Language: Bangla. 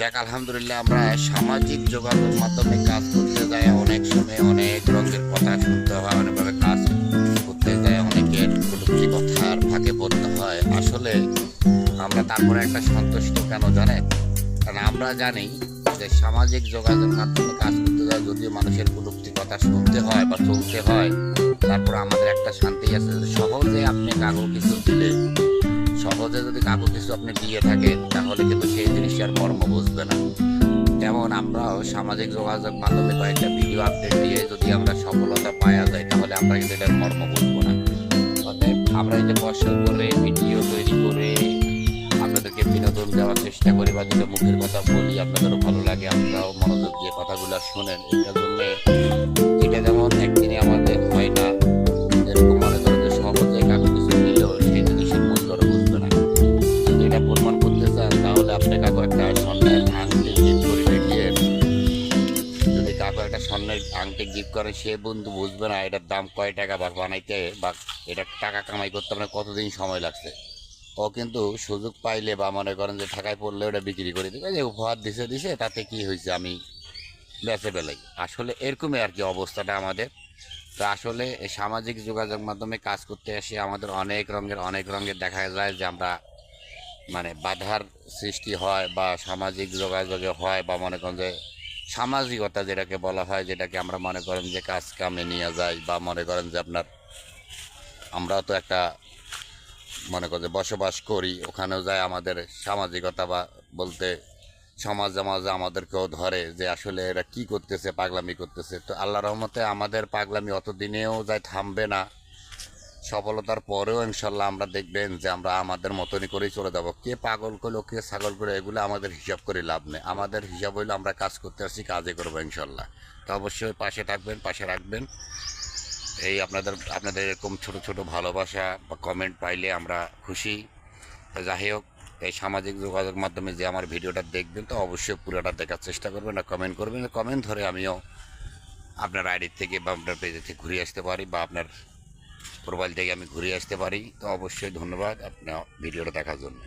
যাক, আলহামদুলিল্লাহ, আমরা সামাজিক যোগাযোগ মাধ্যমে কাজ করতে যাই, অনেক সময় অনেক রঙের কথা শুনতে হয়, অনেকভাবে কাজ করতে যায় অনেকের প্রযুক্তি কথার ফাঁকে পড়তে হয়। আসলে আমরা তারপরে একটা সন্তুষ্ট কেন জানেন? কারণ আমরা জানি যে সামাজিক যোগাযোগ মাধ্যমে কাজ করতে যায় যদিও মানুষের প্রযুক্তি কথা শুনতে হয় বা চলতে হয়, তারপর আমাদের একটা শান্তি আছে সহজে আপনি কাগজ কিছু দিলে সহজে যদি কাকু কিছু আপনি দিয়ে থাকেন, তাহলে কিন্তু সেই জিনিসটার মর্ম বুঝবে না। যেমন আমরাও সামাজিক যোগাযোগ মাধ্যমে কয়েকটা ভিডিও আপডেট দিয়ে যদি আমরা সফলতা পাওয়া যায় তাহলে আমরা কিন্তু এটার মর্ম বুঝব না। আমরা এই যে কষ্ট করে ভিডিও তৈরি করে আপনাদেরকে বিনোদন দেওয়ার চেষ্টা করি বা যদি মুখের কথা বলি, আপনাদেরও ভালো লাগে আপনারাও মনোযোগ দিয়ে কথাগুলো শোনেন। এটার জন্য এটা যেমন যদি কাকু একটা স্বর্ণের আংটি গিফট করে, সে বন্ধু বুঝবে না এটার দাম কয় টাকা, বা বানাইতে বা এটা টাকা কামাই করতে আপনার কতদিন সময় লাগছে। ও কিন্তু সুযোগ পাইলে বা মনে করেন যে ঠাকায় পড়লে ওটা বিক্রি করে দেবে। যে উপহার দিছে দিছে, তাতে কি হয়েছে আমি বেঁচে বেলাই আসলে এরকমই আর কি অবস্থাটা আমাদের। তো আসলে সামাজিক যোগাযোগ মাধ্যমে কাজ করতে এসে আমাদের অনেক রঙের অনেক রঙের দেখা যায় যে আমরা মানে বাধার সৃষ্টি হয় বা সামাজিক যোগাযোগে হয় বা মনে করেন যে সামাজিকতা যেটাকে বলা হয়, যেটাকে আমরা মনে করেন যে কাজ কামে নিয়ে যাই বা মনে করেন যে আপনার আমরা তো একটা মনে করেন যে বসবাস করি, ওখানেও যায় আমাদের সামাজিকতা বা বলতে সমাজ সমাজে আমাদেরকেও ধরে যে আসলে এরা কি করতেছে, পাগলামি করতেছে। তো আল্লাহ রহমতে আমাদের পাগলামি অত দিনেও যায় থামবে না। সফলতার পরেও ইনশাল্লাহ আমরা দেখবেন যে আমরা আমাদের মতনই করেই চলে যাব। কে পাগল করল, কে ছাগল করে, এগুলো আমাদের হিসাব করে লাভ নেই। আমাদের হিসাব হইল আমরা কাজ করতে আসছি, কাজে করব ইনশাল্লাহ। তো অবশ্যই পাশে থাকবেন, পাশে রাখবেন। এই আপনাদের আপনাদের এরকম ছোট ছোট ভালোবাসা বা কমেন্ট পাইলে আমরা খুশি। যাই হোক, এই সামাজিক যোগাযোগ মাধ্যমে যে আমার ভিডিওটা দেখবেন, তো অবশ্যই পুরোটা দেখার চেষ্টা করবেন আর কমেন্ট করবেন। কমেন্ট ধরে আমিও আপনার আইডির থেকে বা আপনার পেজে থেকে ঘুরে আসতে পারি বা আপনার প্রোফাইল থেকে আমি ঘুরে আসতে পারি। তো অবশ্যই ধন্যবাদ আপনার ভিডিওটা দেখার জন্য।